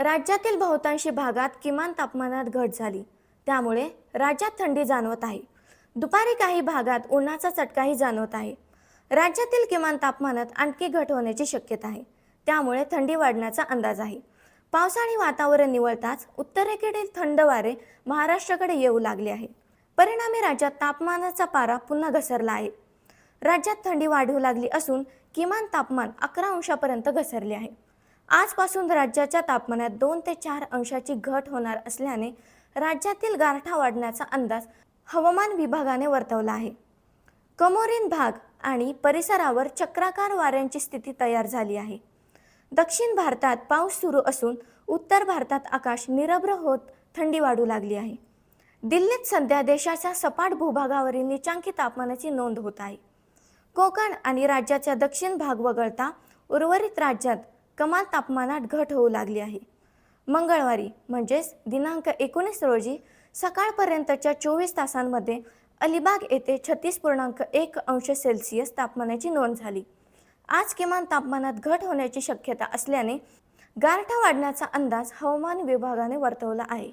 राज्यातील बहुतांशी भागात किमान तापमानात घट झाली. त्यामुळे राज्यात थंडी जाणवत आहे. दुपारी काही भागात उन्हाचा चटकाही जाणवत आहे. राज्यातील किमान तापमानात आणखी घट होण्याची शक्यता आहे. त्यामुळे थंडी वाढण्याचा अंदाज आहे. पावसाळी वातावरण निवळताच उत्तरेकडील थंड वारे महाराष्ट्राकडे येऊ लागले आहे. परिणामी राज्यात तापमानाचा पारा पुन्हा घसरला आहे. राज्यात थंडी वाढू लागली असून किमान तापमान अकरा अंशापर्यंत घसरले आहे. आजपासून राज्याच्या तापमानात दोन ते चार अंशाची घट होणार असल्याने राज्यातील गारठा वाढण्याचा अंदाज हवामान विभागाने वर्तवला आहे. कमोरीन भाग आणि परिसरावर चक्राकार वाऱ्यांची स्थिती तयार झाली आहे. दक्षिण भारतात पाऊस सुरू असून उत्तर भारतात आकाश निरभ्र होत थंडी वाढू लागली आहे. दिल्लीत सध्या देशाच्या सपाट भूभागावरील निचांकी तापमानाची नोंद होत आहे. कोकण आणि राज्याच्या दक्षिण भाग वगळता उर्वरित राज्यात कमाल तापमानात घट होऊ लागली आहे. मंगळवारी म्हणजेच दिनांक एकोणीस रोजी सकाळपर्यंतच्या चोवीस तासांमध्ये अलिबाग येथे छत्तीस पूर्णांक एक अंश सेल्सिअस तापमानाची नोंद झाली. आज किमान तापमानात घट होण्याची शक्यता असल्याने गारठा वाढण्याचा अंदाज हवामान विभागाने वर्तवला आहे.